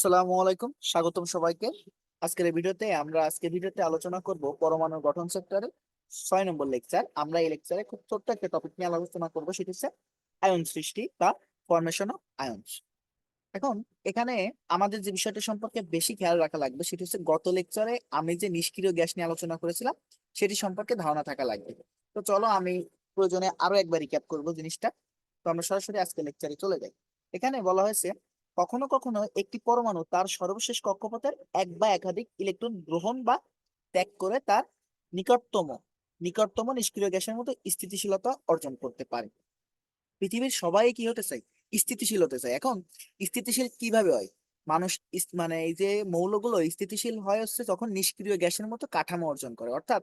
আসসালামু আলাইকুম, স্বাগতম সবাইকে। আজকের এই ভিডিওতে আমরা আজকে ভিডিওতে আলোচনা করব পরমাণুর গঠন সেক্টরে ছয় নম্বর লেকচার আমরা এই লেকচারে খুব ছোট্ট একটা টপিক নিয়ে আলোচনা করব, সেটি হচ্ছে আয়ন সৃষ্টি বা ফরমেশন অফ এখন, এখানে আমাদের যে বিষয়টা সম্পর্কে বেশি খেয়াল রাখা লাগবে, সেটি হচ্ছে গত লেকচারে আমি যে নিষ্ক্রিয় গ্যাস নিয়ে আলোচনা করেছিলাম, সেটি সম্পর্কে ধারণা থাকা লাগবে। তো চলো আমি প্রয়োজনে আরও একবার রিক্যাপ করব জিনিসটা। তো আমরা সরাসরি আজকে লেকচারে চলে যাই। এখানে বলা হয়েছে কখনো কখনো একটি পরমাণু তার সর্বশেষ কক্ষপথের এক বা একাধিক ইলেকট্রন গ্রহণ বা ত্যাগ করে তার নিকটতম নিকটতম নিষ্ক্রিয় গ্যাসের মতো স্থিতিশীলতা অর্জন করতে পারে। পৃথিবীর সবাই কি হতে চায়? স্থিতিশীল হতে চায়। এখন স্থিতিশীল কীভাবে হয়? মানুষ মানে এই যে মৌলগুলো স্থিতিশীল হয় হচ্ছে যখন নিষ্ক্রিয় গ্যাসের মতো কাঠামো অর্জন করে। অর্থাৎ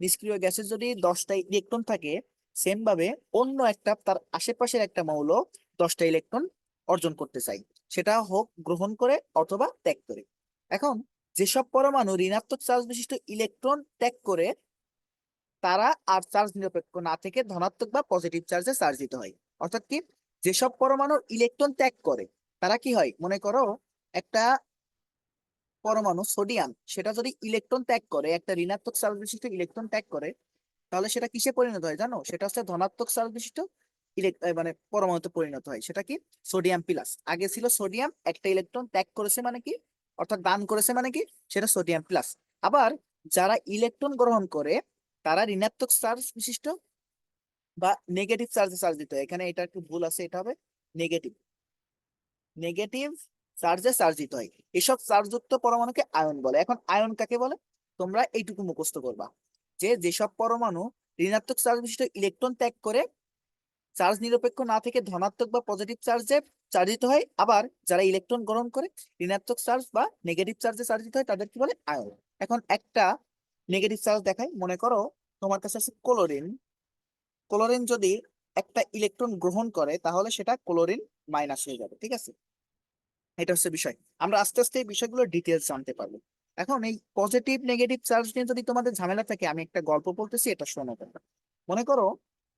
নিষ্ক্রিয় গ্যাসের যদি দশটা ইলেকট্রন থাকে সেম ভাবে অন্য একটা তার আশেপাশের একটা মৌল দশটা ইলেকট্রন অর্জন করতে চাই সেটা হোক, গ্রহণ করে অথবা ত্যাগ করে। এখন, যেসব পরমাণু ঋণাত্মক চার্জ বিশিষ্ট ইলেকট্রন ত্যাগ করে, তারা আর চার্জ নিরপেক্ষ না থেকে ধনাত্মক বা পজিটিভ চার্জে চার্জিত হয়। অর্থাৎ কি? যেসব পরমাণু ইলেকট্রন ত্যাগ করে, তারা কি হয়? মনে করো, একটা পরমাণু সোডিয়াম, সেটা যদি ইলেকট্রন ত্যাগ করে, একটা ঋণাত্মক চার্জ বিশিষ্ট ইলেকট্রন ত্যাগ করে, তাহলে সেটা কিসে পরিণত হয় জানো? সেটা হচ্ছে ধনাত্মক চার্জ বিশিষ্ট মানে পরমাণুতে পরিণত হয়। সেটা কি? Sodium plus. আগে ছিল সোডিয়াম, একটা ইলেকট্রন ত্যাগ করেছে মানে কি? অর্থাৎ দান করেছে মানে কি? সেটা সোডিয়াম প্লাস। আবার যারা ইলেকট্রন গ্রহণ করে, তারা ঋণাত্মক চার্জ বিশিষ্ট বা নেগেটিভ চার্জে চার্জ দিতে হয়। এখানে এটা একটু ভুল আছে, এটা হবে নেগেটিভ। নেগেটিভ চার্জে চার্জ দিতে হয়। এসব চার্জযুক্ত পরমাণুকে আয়ন বলে। এখন আয়ন কাকে বলে? তোমরা এইটুকু মুখস্থ করবা। যে যেসব পরমাণু ঋণাত্মক চার্জ বিশিষ্ট ইলেকট্রন ত্যাগ করে চার্জ নিরপেক্ষ না থেকে ধনাত্মক বা পজিটিভ চার্জে চার্জিত হয়। আবার যারা ইলেকট্রন গ্রহণ করে, ঋণাত্মক চার্জ বা নেগেটিভ চার্জে চার্জিত হয়, তাদের কি বলে? আয়ন এখন একটা নেগেটিভ চার্জ দেখায় মনে করো তোমার কাছে আছে ক্লোরিন ক্লোরিন যদি একটা ইলেকট্রন গ্রহণ করে, তাহলে সেটা ক্লোরিন মাইনাস হয়ে যাবে, ঠিক আছে? এটা হচ্ছে বিষয়। আমরা আস্তে আস্তে এই বিষয়গুলো ডিটেলস জানতে পারব। এখন এই পজিটিভ নেগেটিভ চার্জ নিয়ে যদি তোমাদের ঝামেলা থাকে, আমি একটা গল্প বলতেছি, এটা শোনো তোমরা। মনে করো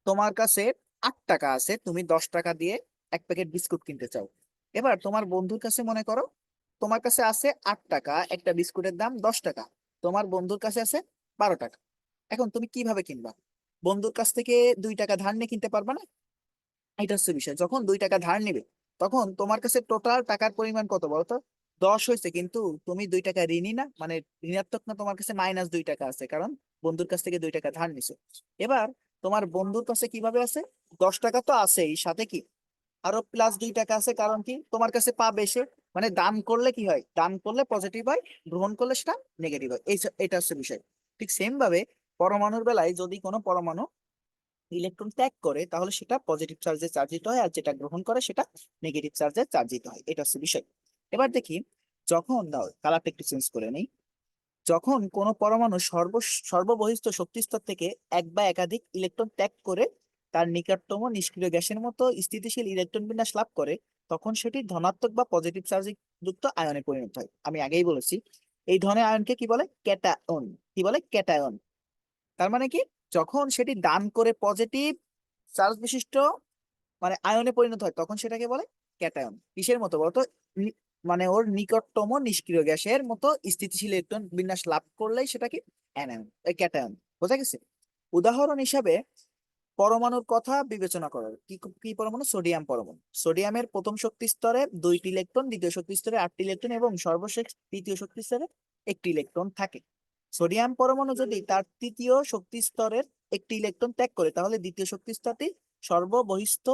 তোমার কাছে আট টাকা আছে, তুমি দশ টাকা দিয়ে এক প্যাকেট বিস্কুট কিনতে চাও। এবার তোমার বন্ধুর কাছে মনে করো, তোমার কাছে আছে আট টাকা, একটা বিস্কুটের দাম দশ টাকা, তোমার বন্ধুর কাছে আছে বারো টাকা। এখন তুমি কীভাবে কিনবা? বন্ধুর কাছ থেকে দুই টাকা ধার নিয়ে কিনতে পারবা না? এটা হচ্ছে বিষয়, যখন দুই টাকা ধার নিবে, তখন তোমার কাছে টোটাল টাকার পরিমাণ কত বলো তো? দশ হয়েছে, কিন্তু তুমি দুই টাকা ঋণী না মানে ঋণাত্মক না, তোমার কাছে মাইনাস দুই টাকা আছে, কারণ বন্ধুর কাছ থেকে দুই টাকা ধার নিছো। এবার তোমার বন্ধুর কাছে কীভাবে আছে? দশ টাকা তো আছেই, সাথে কি? আরও প্লাস দুই টাকা আছে, কারণ কি? তোমার কাছে পাবে সে। মানে দান করলে কি হয়? দান করলে পজিটিভ হয়, গ্রহণ করলে সেটা নেগেটিভ হয়। এই এটা হচ্ছে বিষয়। ঠিক সেম ভাবে পরমাণুর বেলায় যদি কোনো পরমাণু ইলেকট্রন ত্যাগ করে, তাহলে সেটা পজিটিভ চার্জে চার্জিত হয়, আর যেটা গ্রহণ করে সেটা নেগেটিভ চার্জে চার্জিত হয়। এটা হচ্ছে বিষয়। এবার দেখি, যখন দাও কালারটা একটু চেঞ্জ করে নেই। যখন কোনো পরমাণু সর্ব সর্ববহিষ্ঠ শক্তিস্তর থেকে এক বা একাধিক ইলেকট্রন ত্যাগ করে তার নিকটতম নিষ্ক্রিয় গ্যাসের মতো স্থিতিশীল ইলেকট্রন বিন্যাস লাভ করে, তখন সেটি ধনাত্মক বা পজিটিভ চার্জ যুক্ত আয়নে পরিণত হয়। আমি আগেই বলেছি, এই ধরনের আয়নকে কি বলে? ক্যাটায়ন। কি বলে? ক্যাটায়ন। তার মানে কি? যখন সেটি দান করে পজিটিভ চার্জ বিশিষ্ট মানে আয়নে পরিণত হয়, তখন সেটাকে বলে ক্যাটায়ন। কিসের মতো বলতো? মানে ওর নিকটতম নিষ্ক্রিয় গ্যাসের মতো স্থিতিশীল ইলেকট্রন বিন্যাস লাভ করলেই সেটাকে অ্যানায়ন ক্যাটায়ন বোঝা গেছে? উদাহরণ হিসাবে পরমাণুর কথা বিবেচনা করার, কি কি পরমাণু? সোডিয়াম পরমাণু। সোডিয়ামের প্রথম শক্তি স্তরে দুইটি ইলেকট্রন, দ্বিতীয় শক্তি স্তরে আটটি ইলেকট্রন এবং সর্বশেষ তৃতীয় শক্তি স্তরে একটি ইলেকট্রন থাকে। সোডিয়াম পরমাণু যদি তার তৃতীয় শক্তি স্তরের একটি ইলেকট্রন ত্যাগ করে, তাহলে দ্বিতীয় শক্তি স্তরটি সর্ববহিষ্ঠ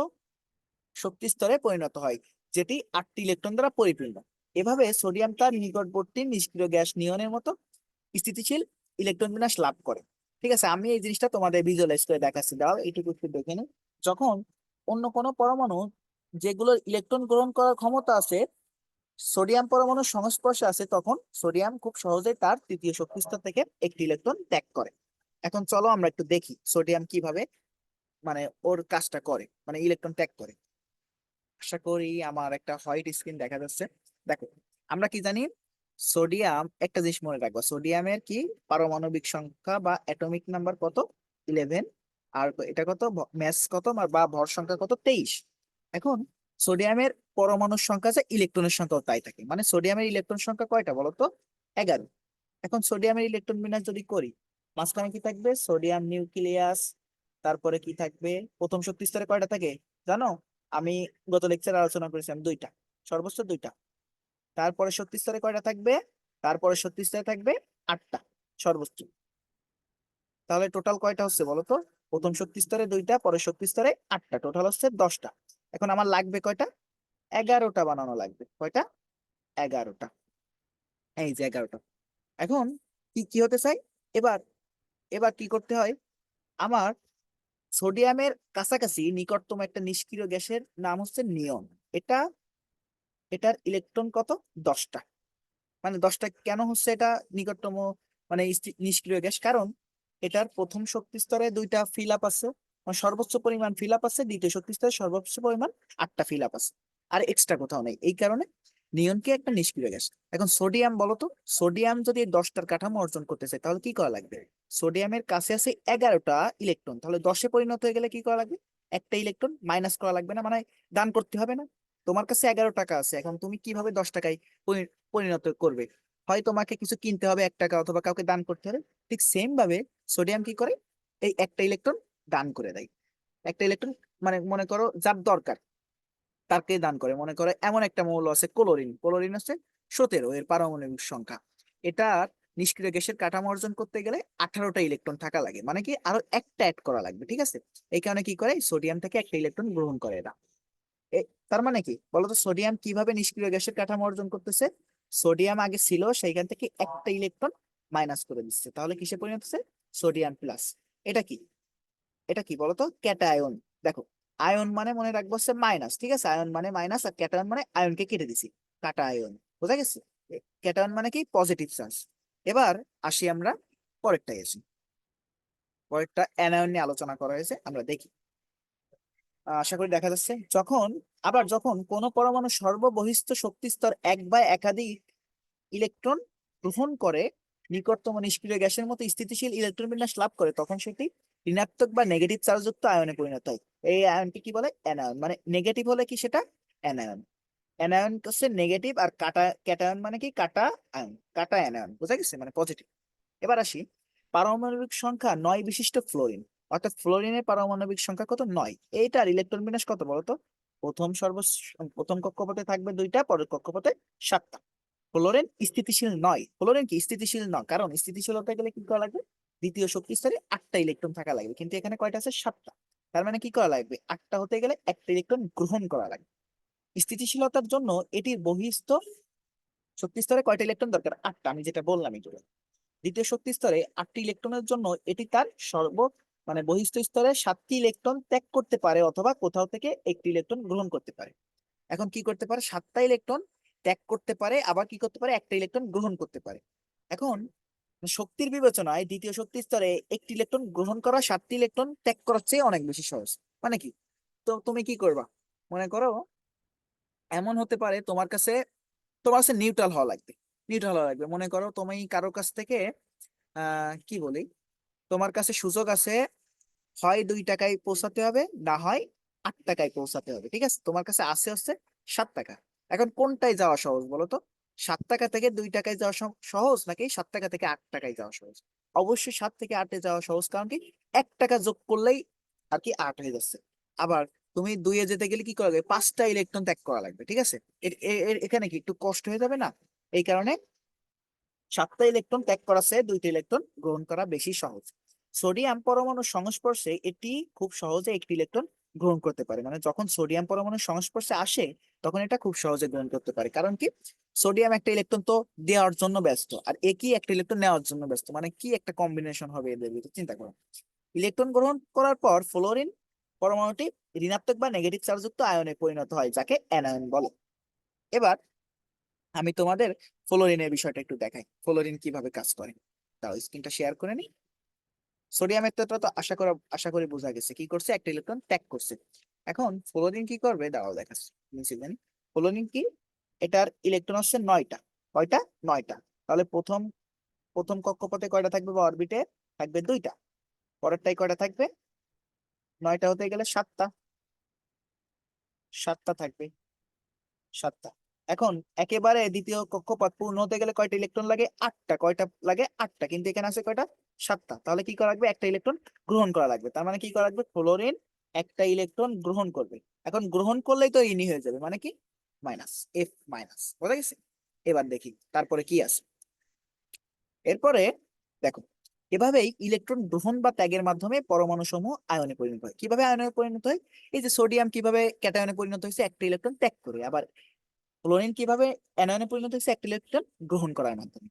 শক্তি স্তরে পরিণত হয়। যেটি আটটি ইলেকট্রন দ্বারা পরিপূর্ণ। এভাবে সোডিয়াম তার নিকটবর্তী নিষ্ক্রিয় গ্যাস নিয়নের মতো স্থিতিশীল ইলেকট্রন বিন্যাস লাভ করে। ঠিক আছে, আমি এই জিনিসটা তোমাদের ভিজুয়ালাইজ করে দেখাচ্ছি। দাও, এইটুকু একটু দেখে নিই যখন অন্য কোনো পরমাণু যেগুলোর ইলেকট্রন গ্রহণ করার ক্ষমতা আছে, সোডিয়াম পরমাণুর সংস্পর্শে আছে তখন সোডিয়াম খুব সহজে তার তৃতীয় শক্তি স্তর থেকে একটি ইলেকট্রন ত্যাগ করে। এখন চলো আমরা একটু দেখি সোডিয়াম কীভাবে মানে ওর কাজটা করে মানে ইলেকট্রন ত্যাগ করে। আশা করি আমার একটা হোয়াইট স্ক্রিন দেখা যাচ্ছে। দেখো, আমরা কি জানি? সোডিয়াম, একটা জিনিস মনে রাখব, সোডিয়ামের কি? পারমাণবিক সংখ্যা বা অ্যাটমিক নাম্বার কত? ইলেভেন। আর এটা কত? ম্যাস কত? বা ভর সংখ্যা কত? তেইশ। এখন সোডিয়ামের পরমাণুর সংখ্যা আছে, ইলেকট্রনের সংখ্যাও তাই থাকে। মানে সোডিয়ামের ইলেকট্রন সংখ্যা কয়টা বলতো? এগারো। এখন সোডিয়ামের ইলেকট্রন বিন্যাস যদি করি, মাঝখানে কি থাকবে? সোডিয়াম, নিউক্লিয়াস, তারপরে কি থাকবে? প্রথম শক্তি স্তরে কয়টা থাকে? জানো? আমি গত লেকচারে আলোচনা করেছিলাম দুইটা সর্বোচ্চ দুইটা। তারপরে শক্তি স্তরে কয়টা থাকবে? তারপরে শক্তি স্তরে থাকবে আটটা সর্বোচ্চ তাহলে টোটাল কয়টা হচ্ছে বলতো প্রথম শক্তি স্তরে দুইটা পরের শক্তি স্তরে আটটা টোটাল হচ্ছে দশটা। এখন আমার লাগবে কয়টা? এগারোটা বানানো লাগবে। কয়টা? এগারোটা। এই যে এগারোটা। এখন কি কি হতে চাই? এবার এবার কি করতে হয়? আমার সোডিয়ামের কাছাকাছি নিকটতম একটা নিষ্ক্রিয় গ্যাসের নাম হচ্ছে নিয়ন। এটা, এটার ইলেকট্রন কত? দশটা। মানে দশটা কেন হচ্ছে এটা নিকটতম মানে নিষ্ক্রিয় গ্যাস? কারণ এটার প্রথম শক্তি স্তরে দুইটা ফিল আপ আছে মানে সর্বোচ্চ পরিমাণ ফিল আপ আছে, দ্বিতীয় শক্তি স্তরে সর্বোচ্চ পরিমাণ আটটা ফিল আপ আছে। আর এক্সট্রা কোথাও নেই। এই কারণে নিয়নকে একটা নিষ্ক্রিয় গ্যাস। এখন সোডিয়াম বলতো, সোডিয়াম যদি দশটার কাঠামো অর্জন করতে চায়, তাহলে কি করা লাগবে? সোডিয়ামের কাছে আছে এগারোটা ইলেকট্রন। তাহলে দশে পরিণত হয়ে গেলে কি করা লাগবে? একটা ইলেকট্রন মাইনাস করা লাগবে না মানে দান করতে হবে না। তোমার কাছে এগারো টাকা আছে, এখন তুমি কীভাবে দশ টাকায় পরিণত করবে? হয় তোমাকে কিছু কিনতে হবে এক টাকা অথবা কাউকে দান করতে হবে, ঠিক সেম ভাবে সোডিয়াম কি করে? এই একটা ইলেকট্রন দান করে দেয়। একটা ইলেকট্রন মানে মনে করো যার দরকার তাকে দান করে। মনে করো এমন একটা মৌল আছে ক্লোরিন ক্লোরিন হচ্ছে সতেরো, এর পারমাণবিক সংখ্যা। এটার নিষ্ক্রিয় গ্যাসের কাঠামো অর্জন করতে গেলে আঠারোটা ইলেকট্রন থাকা লাগে। মানে কি? আরও একটা অ্যাড করা লাগবে, ঠিক আছে? এই কারণে কি করে? সোডিয়াম থেকে একটা ইলেকট্রন গ্রহণ করে এরা। তার মানে কি? বলতো সোডিয়াম কীভাবে নিষ্ক্রিয় গ্যাসের কাঠামো অর্জন করতেছে? সোডিয়াম আগে ছিল, সেইখান থেকে একটা ইলেকট্রন মাইনাস করে দিচ্ছে। তাহলে কিসে পরিণত হচ্ছে? সোডিয়াম প্লাস এটা কি? এটা কি বলতো? ক্যাটায়ন দেখো আয়ন মানে মনে রাখব হচ্ছে মাইনাস ঠিক আছে? আয়ন মানে মাইনাস আর ক্যাটায়ন মানে আয়নকে কেটে দিছি। কাটা আয়ন বোঝা গেছে? ক্যাটায়ন মানে কি? পজিটিভ চার্জ এবার আসি আমরা পরেরটাই আসি। পরেরটা অ্যানায়ন নিয়ে আলোচনা করা হয়েছে, আমরা দেখি। আশা করি দেখা যাচ্ছে, যখন, আবার যখন কোন পরমাণু সর্ববহিস্থ শক্তি স্তর এক বা একাধিক ইলেকট্রন গ্রহণ করে, নিকটতম নিষ্ক্রিয় গ্যাসের মতো স্থিতিশীল ইলেকট্রন বিন্যাস লাভ করে, তখন সেটি ঋণাত্মক বা নেগেটিভ চার্জযুক্ত আয়নে পরিণত হয়। এই আয়নটি কি বলে? অ্যানায়ন। মানে নেগেটিভ হলে কি সেটা? অ্যানায়ন। অ্যানায়ন হচ্ছে নেগেটিভ আর কাটা ক্যাটায়ন মানে কি? কাটা আয়ন কাটা অ্যানায়ন বোঝা গেছে? মানে পজিটিভ এবার আসি, পারমাণবিক সংখ্যা নয় বিশিষ্ট ফ্লোরিন অর্থাৎ ফ্লোরিনের পারমাণবিক সংখ্যা কত? নয়। এইটার ইলেকট্রন বিন্যাস কত বলতো? প্রথম সর্ব প্রথম কক্ষপথে থাকবে দুইটা, পরের কক্ষপথে সাতটা। ফ্লোরিন স্থিতিশীল নয়। ফ্লোরিন কি? স্থিতিশীল নয়। কারণ স্থিতিশীল হতে গেলে কি করা লাগবে? দ্বিতীয় শক্তি স্তরে আটটা ইলেকট্রন থাকা লাগবে। কিন্তু এখানে কয়টা আছে? সাতটা। তার মানে কি করা লাগবে? আটটা হতে গেলে একটা ইলেকট্রন গ্রহণ করা লাগবে। স্থিতিশীলতার জন্য এটির বহিস্থ শক্তি স্তরে কয়টা ইলেকট্রন দরকার? আটটা, আমি যেটা বললাম একটু। দ্বিতীয় শক্তি স্তরে আটটি ইলেকট্রনের জন্য এটি তার সর্ব মানে বহিস্থ স্তরে সাতটি ইলেকট্রন ত্যাগ করতে পারে অথবা কোথাও থেকে একটি ইলেকট্রন গ্রহণ করতে পারে। এখন কি করতে পারে? সাতটা ইলেকট্রন ত্যাগ করতে পারে, আবার কি করতে পারে? একটা ইলেকট্রন গ্রহণ করতে পারে। এখন শক্তির বিবেচনায় দ্বিতীয় শক্তি স্তরে একটি ইলেকট্রন গ্রহণ করা, সাতটি ইলেকট্রন ত্যাগ করার চেয়ে অনেক বেশি সহজ। মানে কি? তো তুমি কি করবা? মনে করো এমন হতে পারে তোমার কাছে তোমার কাছে নিউট্রাল হওয়া লাগবে নিউট্রাল হওয়া লাগবে। মনে করো তুমি কারও কাছ থেকে কি বলি? তোমার কাছে সুযোগ আছে, হয় দুই টাকায় পৌঁছাতে হবে, না হয় আট টাকায় পৌঁছাতে হবে, ঠিক আছে? তোমার কাছে আছে হচ্ছে সাত টাকা। এখন কোনটায় যাওয়া সহজ বলো তো? সাত টাকা থেকে দুই টাকায় যাওয়া সহজ নাকি সাত টাকা থেকে আট টাকায় যাওয়া সহজ? অবশ্যই সাত থেকে আটে যাওয়া সহজ, কারণ কি এক টাকা যোগ করলেই আর কি আট হয়ে যাচ্ছে। আবার তুমি দুইয়ে যেতে গেলে কি করা লাগবে? পাঁচটা ইলেকট্রন ত্যাগ করা লাগবে, ঠিক আছে? এখানে কি? একটু কষ্ট হয়ে যাবে না? এই কারণে সাতটা ইলেকট্রন ত্যাগ করা চেয়ে দুইটা ইলেকট্রন গ্রহণ করা বেশি সহজ। সোডিয়াম পরমাণুর সংস্পর্শে এটি খুব সহজে একটি ইলেকট্রন গ্রহণ করতে পারে। মানে যখন সোডিয়াম পরমাণুর সংস্পর্শে আসে, তখন এটা খুব সহজে গ্রহণ করতে পারে। কারণ কি? সোডিয়াম একটা ইলেকট্রন তো দেওয়ার জন্য ব্যস্ত, আর একই একটা ইলেকট্রন নেওয়ার জন্য ব্যস্ত। মানে কি একটা কম্বিনেশন হবে এদের ভিতরে? চিন্তা করো। ইলেকট্রন গ্রহণ করার পর ফ্লোরিন পরমাণুটি ঋণাত্মক বা নেগেটিভ চার্জযুক্ত আয়নে পরিণত হয়, যাকে অ্যানায়ন বলে। এবার আমি তোমাদের ফ্লোরিনের বিষয়টা একটু দেখাই। ফ্লোরিন কীভাবে কাজ করে? তাও স্ক্রিনটা শেয়ার করে নিই। সোডিয়ামের তো আশা করা, আশা করি বোঝা গেছে। কি করছে? একটা ইলেকট্রন ত্যাগ করছে। এখন ফ্লোরিন কি করবে? দাঁড়াও, দেখাচ্ছি। দেন। ফ্লোরিন কি? এটার ইলেকট্রন হচ্ছে নয়টা। কয়টা? নয়টা। তাহলে প্রথম প্রথম কক্ষপথে কয়টা থাকবে? বা অরবিটে থাকবে দুইটা। পরেরটাই কয়টা থাকবে? নয়টা হতে গেলে সাতটা। সাতটা থাকবে। সাতটা। এখন একেবারে দ্বিতীয় কক্ষপথ পূর্ণ হতে গেলে কয়টা ইলেকট্রন লাগে? আটটা। কয়টা লাগে? আটটা। কিন্তু এখানে আছে কয়টা? সাতটা। তাহলে কি করা লাগবে? একটা ইলেকট্রন গ্রহণ করা লাগবে। তার মানে কি করা লাগবে? ফ্লোরিন একটা ইলেকট্রন গ্রহণ করবে। এখন গ্রহণ করলেই তো ইনি হয়ে যাবে। মানে কি? মাইনাস এফ মাইনাস বোঝা গেছে? এবার দেখি। তারপরে কি আছে? এরপরে দেখো এভাবেই ইলেকট্রন গ্রহণ বা ত্যাগের মাধ্যমে পরমাণু সমূহ আয়নে পরিণত হয়। কীভাবে আয়নে পরিণত হয়? এই যে সোডিয়াম কীভাবে ক্যাটায়নে পরিণত হয়েছে? একটা ইলেকট্রন ত্যাগ করে। আবার ক্লোরিন কীভাবে অ্যানায়নে পরিণত হয়েছে? একটা ইলেকট্রন গ্রহণ করার মাধ্যমে।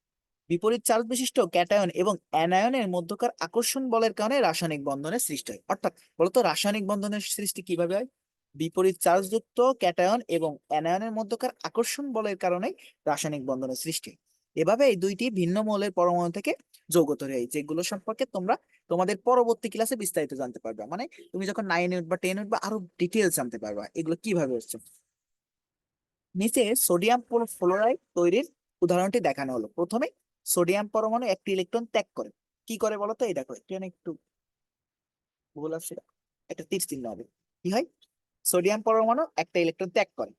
বিপরীত চার্জ বিশিষ্ট ক্যাটায়ন এবং অ্যানায়নের মধ্যকার আকর্ষণ বলের কারণে রাসায়নিক বন্ধনের সৃষ্টি হয়। অর্থাৎ বলতো রাসায়নিক বন্ধনের সৃষ্টি কীভাবে হয়? বিপরীত চার্জযুক্ত ক্যাটায়ন এবং অ্যানায়নের মধ্যকার আকর্ষণ বলের কারণে রাসায়নিক বন্ধনের সৃষ্টি হয়। এভাবে এই দুইটি ভিন্ন মৌলের পরমাণু থেকে যৌগ তৈরি হয়, যেগুলো সম্পর্কে তোমরা তোমাদের পরবর্তী ক্লাসে বিস্তারিত জানতে পারবে। মানে তুমি যখন নাইনে বা টেন উঠবা আরও ডিটেলস জানতে পারবা, এগুলো কীভাবে হচ্ছে? নিচে সোডিয়াম ফ্লোরাইড তৈরির উদাহরণটি দেখানো হলো। প্রথমে সোডিয়াম পরমাণু একটি ইলেকট্রন ত্যাগ করে। কি করে বলতো? এই দেখো এখানে একটু ভুল আসছে একটা তীর চিহ্ন হবে। কি হয়? সোডিয়াম পরমাণু একটা ইলেকট্রন ত্যাগ করে।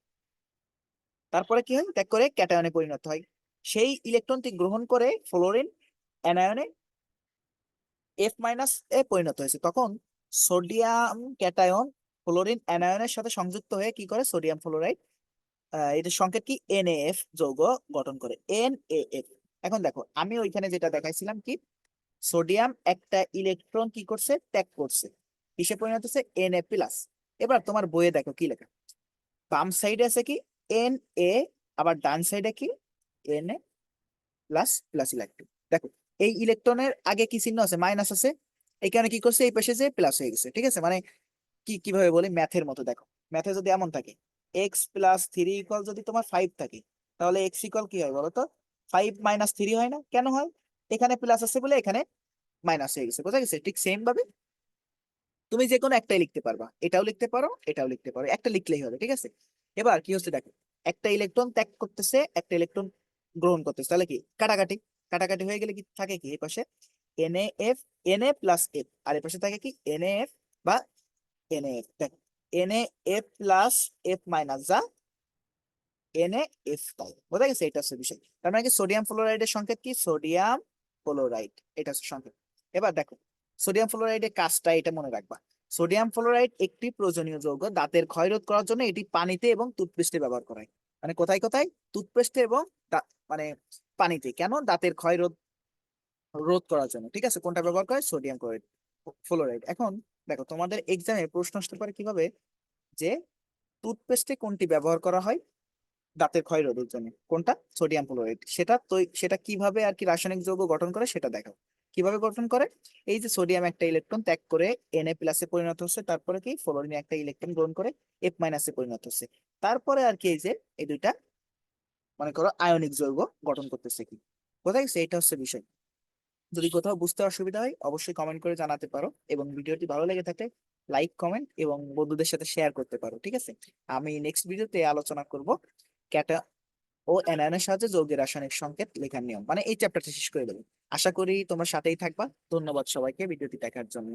তারপরে কি হয়? ত্যাগ করে ক্যাটায়নে পরিণত হয়। সেই ইলেকট্রনটি গ্রহণ করে ফ্লোরিন অ্যানায়নে এফ মাইনাস এ পরিণত হয়েছে। তখন সোডিয়াম ক্যাটায়ন ফ্লোরিন অ্যানায়নের সাথে সংযুক্ত হয়ে কি করে? সোডিয়াম ফ্লোরাইড এটার সংকেত কি? এনএএফ যৌগ গঠন করে। এনএএফ এখন দেখো, আমি ওইখানে যেটা দেখাইছিলাম কি? সোডিয়াম একটা ইলেকট্রন কি করছে? ত্যাগ করছে। কিসে পরিণত হচ্ছে এন এ প্লাস এবার তোমার বইয়ে দেখো কি লেখা। বাম সাইডে আছে কি? এন এ আবার ডান সাইডে কি? N A plus plus electron দেখো এই ইলেকট্রনের আগে কি চিহ্ন আছে মাইনাস আছে এখানে কি করছে এই পাশে যে প্লাস হয়ে গেছে ঠিক আছে মানে কি কীভাবে বলি ম্যাথের মতো দেখো ম্যাথে যদি এমন থাকে এক্স প্লাস থ্রি ইকুয়াল যদি তোমার ফাইভ থাকে তাহলে এক্স ইকুয়াল কি হয় বলো তো ফাইভ মাইনাস থ্রি হয় না কেন হয় এখানে প্লাস আছে বলে এখানে মাইনাস হয়ে গেছে বোঝা গেছে ঠিক সেম ভাবে তুমি যে কোনো একটাই লিখতে পারবা এটাও লিখতে পারো এটাও লিখতে পারো একটা লিখলেই হবে ঠিক আছে এবার কি হচ্ছে দেখো একটা ইলেকট্রন ত্যাগ করতেছে একটা ইলেকট্রন গ্রহণ করতেছে। তাহলে কি? কাটাকাটি। কাটাকাটি হয়ে গেলে কি থাকে কি? এই পাশে NA F NA plus F. আর এই পাশে থাকে কি? এনএ এফ বা এনএ এফ দেখো NA F plus F minus যা এনএ এফ তাই বোঝা গেছে? এটা হচ্ছে বিষয়। তার মানে কি? সোডিয়াম ফ্লোরাইডের সংকেত কি? Sodium fluoride. এটা হচ্ছে সংকেত। এবার দেখো, সোডিয়াম ফ্লোরাইডের কাজটা এটা মনে রাখবা। সোডিয়াম ফ্লোরাইড একটি প্রয়োজনীয় যৌগ, দাঁতের ক্ষয়রোধ করার জন্য এটি পানিতে এবং টুথপেস্টে ব্যবহার করা হয়। মানে কোথায় কোথায়? টুথপেস্টে এবং মানে পানিতে। কেন? দাঁতের ক্ষয়রোধ রোধ রোধ করার জন্য। ঠিক আছে? কোনটা ব্যবহার করে? সোডিয়াম ক্লোরাইড ফ্লোরাইড এখন দেখো, তোমাদের এক্সামে প্রশ্ন আসতে পারে কীভাবে? যে টুথপেস্টে কোনটি ব্যবহার করা হয় দাঁতের ক্ষয় রোধের জন্য? কোনটা? সোডিয়াম ফ্লোরাইড সেটা তো, সেটা কীভাবে আর কি রাসায়নিক যৌগ গঠন করে সেটা দেখো কীভাবে গঠন করে? এই যে সোডিয়াম একটা ইলেকট্রন ত্যাগ করে এনএ প্লাসে পরিণত হচ্ছে, তারপরে কি? ফ্লোরিন একটা ইলেকট্রন গ্রহণ করে এফ মাইনাসে পরিণত হচ্ছে। তারপরে আর কি এই যে, এই দুইটা, মনে করো আয়নিক যৌগ গঠন করতেছে কি? কোথায় গেছে? এটা হচ্ছে বিষয়। যদি কোথাও বুঝতে অসুবিধা হয়, অবশ্যই কমেন্ট করে জানাতে পারো এবং ভিডিওটি ভালো লেগে থাকলে লাইক কমেন্ট এবং বন্ধুদের সাথে শেয়ার করতে পারো, ঠিক আছে? আমি নেক্সট ভিডিওতে আলোচনা করব ক্যাটা ও অ্যানায়নের সাহায্যে যৌগের রাসায়নিক সংকেত লেখার নিয়ম। মানে এই চ্যাপ্টারটা শেষ করে দেবো। আশা করি তোমার সাথেই থাকবা। ধন্যবাদ সবাইকে ভিডিওটি দেখার জন্য।